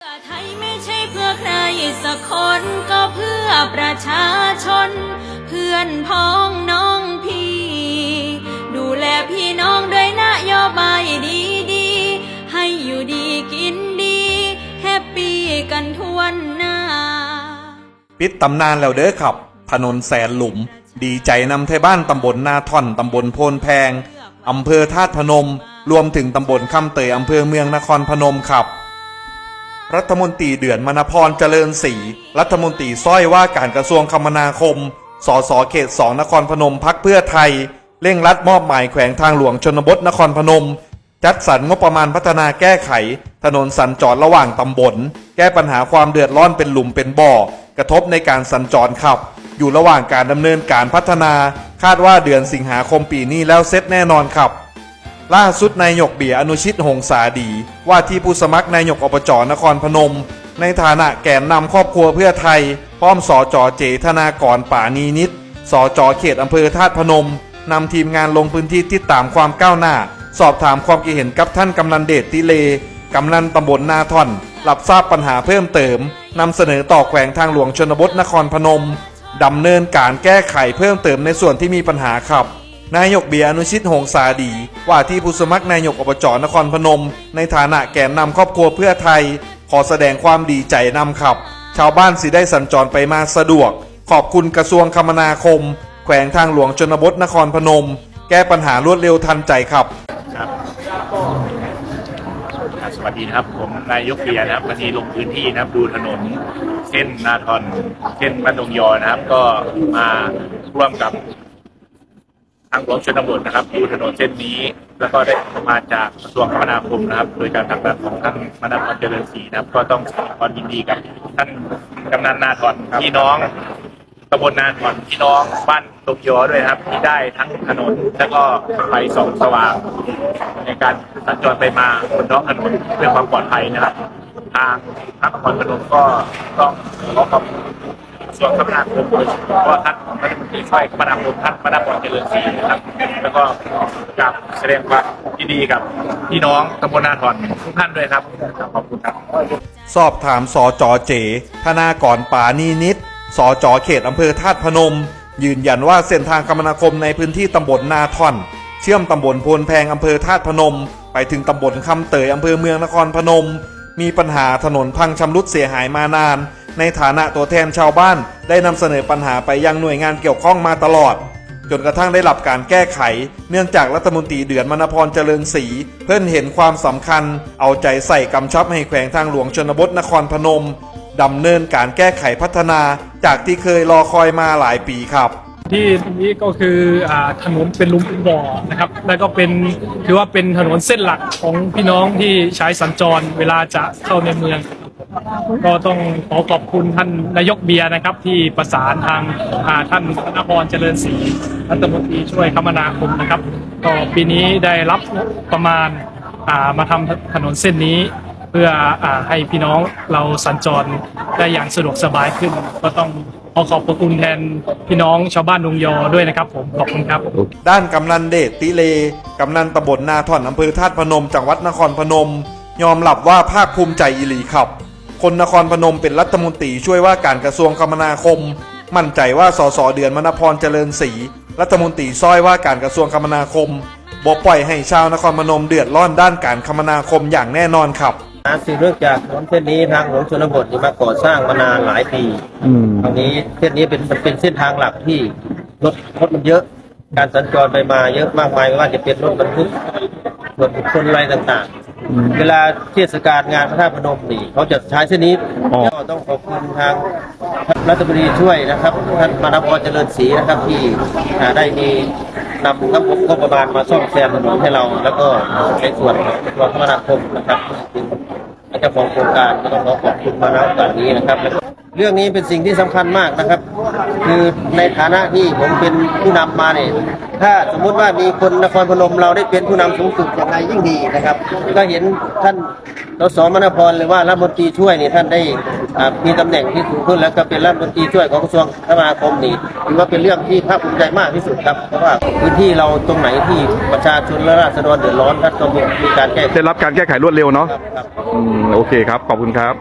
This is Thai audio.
เพื่อไทยไม่ใช่เพื่อใครสักคนก็เพื่อประชาชน เพื่อนพ้องน้องพี่ ดูแลพี่น้องด้วยนโยบายดีๆให้อยู่ดีกินดีแฮปปี้กันทั่วหน้า ปิดตำนานแล้วเด้อครับ ถนนแสนหลุม ดีใจนำไทยบ้านตำบลนาท่อนตำบลโพนแพงอำเภอธาตุพนม รวมถึงตำบลคำเตยอำเภอเมืองนครพนมครับ รัฐมนตรีเดือนมณพรเจริญศรีรัฐมนตรีสร้อยว่าการกระทรวงคมนาคม สสเขตสองนครพนมพักเพื่อไทย เร่งรัดมอบหมายแขวงทางหลวงชนบทนครพนม จัดสรรงบประมาณพัฒนาแก้ไข ถนนสัญจรระหว่างตำบล แก้ปัญหาความเดือดร้อนเป็นหลุมเป็นบ่อ กระทบในการสัญจรขับ อยู่ระหว่างการดำเนินการพัฒนา คาดว่าเดือนสิงหาคมปีนี้แล้วเสร็จแน่นอนครับ ล่าสุดนายกเบียร์อนุชิตหงสาดี ว่าที่ผู้สมัครนายกอบจนครพนม ในฐานะแกนนำครอบครัวเพื่อไทย พร้อมสอจอเจธนากรป่านีนิดสอจอเขตอำเภอธาตุพนมนำทีมงานลงพื้นที่ติดตามความก้าวหน้า สอบถามความคิดเห็นกับท่านกำนันเดชติเลกำนันตำบลนาท่อนรับทราบปัญหาเพิ่มเติมนำเสนอต่อแขวงทางหลวงชนบทนครพนมดำเนินการแก้ไขเพิ่มเติมในส่วนที่มีปัญหาครับ นายกเบียอนุชิตหงสาดี ว่าที่ผู้สมัครนายกอบจนครพนม ในฐานะแกนนำครอบครัวเพื่อไทย ขอแสดงความดีใจนำขับ ชาวบ้านสิได้สัญจรไปมาสะดวก ขอบคุณกระทรวงคมนาคม แขวงทางหลวงชนบทนครพนม แก้ปัญหารวดเร็วทันใจครับครับสวัสดีนะครับ ผมนายกเบียนะครับวันนี้ลงพื้นที่นะครับดูถนนเส้นนาทอนเส้นบ้านดงยอนะครับ ก็มาร่วมกับางหลวงชนบทนะครับดูถนนเส้นนี้ แล้วก็ได้มาจากกระทรวงคมนาคมนะครับ โดยการผลักดันของท่านมนัพรเจริญศรีนะครับ ก็ต้องแสดงความยินดีกับท่านกำนันนาทอนพี่น้องตำบลนานก่อนพี่น้องบ้านตกยอด้วยครับ ที่ได้ทั้งถนนแล้วก็ไฟส่องสว่างในการสัญจรไปมาบนท้องถนนเพื่อความปลอดภัยนะครับ ทางพระนครพนมก็ต้องขอขอบคุณ ส่วนคมนาคมโดยเฉพาะท่านรัฐมนตรีช่วยคมนาคมท่านมนาพรเจริญศรีนะครับ แล้วก็กราบแสดงความยินดีกับพี่น้องตำบลนาทอนทุกท่านด้วยครับขอบคุณครับ สอบถามสจเจธนากรป่านีนิดสจเขตอำเภอธาตุพนม ยืนยันว่าเส้นทางคมนาคมในพื้นที่ตำบลนาท่อนเชื่อมตำบลโพนแพงอำเภอธาตุพนม ไปถึงตำบลคำเตยอำเภอเมืองนครพนม มีปัญหาถนนพังชำรุดเสียหายมานาน ในฐานะตัวแทนชาวบ้านได้นำเสนอปัญหาไปยังหน่วยงานเกี่ยวข้องมาตลอด จนกระทั่งได้รับการแก้ไข เนื่องจากรัฐมนตรีเดือนมณพรเจริญศรีเพื่อนเห็นความสำคัญ เอาใจใส่กำชับให้แขวงทางหลวงชนบทนครพนมดำเนินการแก้ไขพัฒนา จากที่เคยรอคอยมาหลายปีครับที่ตรงนี้ก็คืออถนนเป็นลุมเป็นบ่อนะครับ แล้วก็เป็นถือว่าเป็นถนนเส้นหลักของพี่น้องที่ใช้สัญจรเวลาจะเข้าในเมือง ก็ต้องขอขอบคุณท่านนายกเบียร์นะครับ ที่ประสานทางอ่าท่านธนพรเจริญศรีรัฐมนตรีช่วยคมนาคมนะครับก็ปีนี้ได้รับประมาณอ่ามาทำถนนเส้นนี้ เพื่ออาให้พี่น้องเราสัญจรได้อย่างสะดวกสบายขึ้น ก็ต้องขอขอบพระคุณแทนพี่น้องชาวบ้านดงยอด้วยนะครับผมขอบคุณครับ ด้านกำนันเดชติเลกำนันตำบลนาท่อนอำเภอธาตุพนมจังหวัดนครพนม ยอมรับว่าภาคภูมิใจอีหลีครับ คนนครพนมเป็นรัฐมนตรีช่วยว่าการกระทรวงคมนาคม มั่นใจว่าสสเดือนมณพรเจริญศรีรัฐมนตรีซ้อยว่าการกระทรวงคมนาคมบ่ปล่อยให้ชาวนครพนมเดือดร้อนด้านการคมนาคมอย่างแน่นอนครับนะสืบเนื่องจากถนนเส้นนี้ทางหลวงชนบทนี่มาก่อสร้างมานานหลายปีตรงนี้เส้นนี้เป็นมันเป็นเส้นทางหลักที่รถรถมันเยอะ การสัญจรไปมาเยอะมากมายไม่ว่าจะเป็นรถบรรทุกรถบุคคลอะไรต่างๆ เวลาเทศกาลงานพระธาตุพนมนี่เขาจะใช้เส้นนี้ก็ต้องขอบคุณทางรัฐมนตรีช่วยนะครับท่านมานพรเจริญศรีนะครับที่อ่าได้มีนำงบงบประมาณมาซ่อมแซมถนนให้เรา แล้วก็ในส่วนของกระทรวงคมนาคมนะครับเจ้าของโครงการก็ต้องขอขอบคุณมาณโอกาสนี้นะครับ เรื่องนี้เป็นสิ่งที่สำคัญมากนะครับ คือในฐานะที่ผมเป็นผู้นำมาเนี่ยถ้าสมมุติว่ามีคนนครพนมเราได้เป็นผู้นำสูงสุดอย่างไรยิ่งดีนะครับ ก็เห็นท่านสสมณพรหรือว่ารัฐมนตรีช่วยนี่ท่านได้อ่ามีตำแหน่งที่สูงขึ้นแล้วก็เป็นรัฐมนตรีช่วยของกระทรวงคมนาคมนี่ถือว่าเป็นเรื่องที่ภาคภูมิใจมากที่สุดครับเพราะว่าพื้นที่เราตรงไหนที่ประชาชนและราษฎรเดือดร้อนท่านก็มีการแก้ไขได้รับการแก้ไขรวดเร็วเนาะครับครับอืมโอเคครับขอบคุณครับ